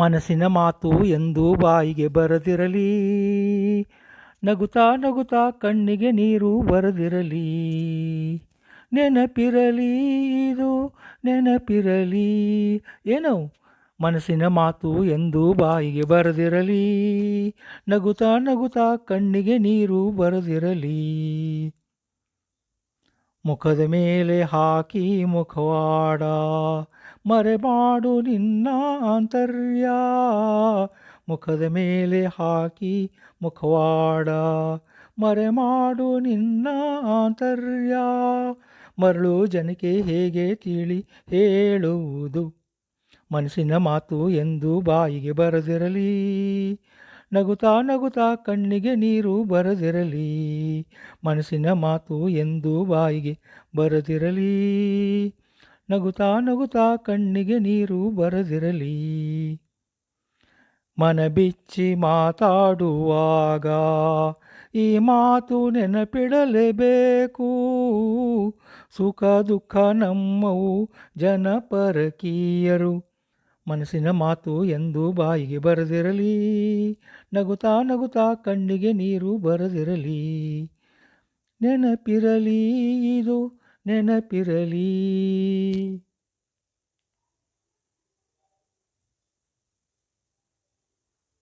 ಮನಸ್ಸಿನ ಮಾತು ಎಂದು ಬಾಯಿಗೆ ಬರದಿರಲಿ. ನಗುತಾ ನಗುತ್ತಾ ಕಣ್ಣಿಗೆ ನೀರು ಬರದಿರಲಿ. ನೆನಪಿರಲಿ ಇದು, ನೆನಪಿರಲಿ. ಏನೋ ಮನಸ್ಸಿನ ಮಾತು ಎಂದು ಬಾಯಿಗೆ ಬರದಿರಲಿ. ನಗುತ್ತಾ ನಗುತಾ ಕಣ್ಣಿಗೆ ನೀರು ಬರದಿರಲಿ. ಮುಖದ ಮೇಲೆ ಹಾಕಿ ಮುಖವಾಡ ಮರೆಮಾಡು ನಿನ್ನ ಆಂತರ್ಯ. ಮುಖದ ಮೇಲೆ ಹಾಕಿ ಮುಖವಾಡ. ಮರೆಮಾಡು ನಿನ್ನ ಆಂತರ್ಯ. ಮರಳು ಜನಕ್ಕೆ ಹೇಗೆ ತಿಳಿ ಹೇಳುವುದು? ಮನಸ್ಸಿನ ಮಾತು ಎಂದು ಬಾಯಿಗೆ ಬರದಿರಲಿ. ನಗುತ್ತಾ ನಗುತ್ತಾ ಕಣ್ಣಿಗೆ ನೀರು ಬರದಿರಲಿ. ಮನಸ್ಸಿನ ಮಾತು ಎಂದು ಬಾಯಿಗೆ ಬರದಿರಲಿ. ನಗುತ್ತಾ ನಗುತಾ ಕಣ್ಣಿಗೆ ನೀರು ಬರದಿರಲಿ. ಮನ ಬಿಚ್ಚಿ ಮಾತಾಡುವಾಗ ಈ ಮಾತು ನೆನಪಿಡಲೇಬೇಕು. ಸುಖ ದುಃಖ ನಮ್ಮವು ಜನಪರಕೀಯರು. ಮನಸ್ಸಿನ ಮಾತು ಎಂದು ಬಾಯಿಗೆ ಬರದಿರಲಿ. ನಗುತಾ ನಗುತಾ ಕಣ್ಣಿಗೆ ನೀರು ಬರದಿರಲಿ. ನೆನಪಿರಲಿ ಇದು ನೆನಪಿರಲಿ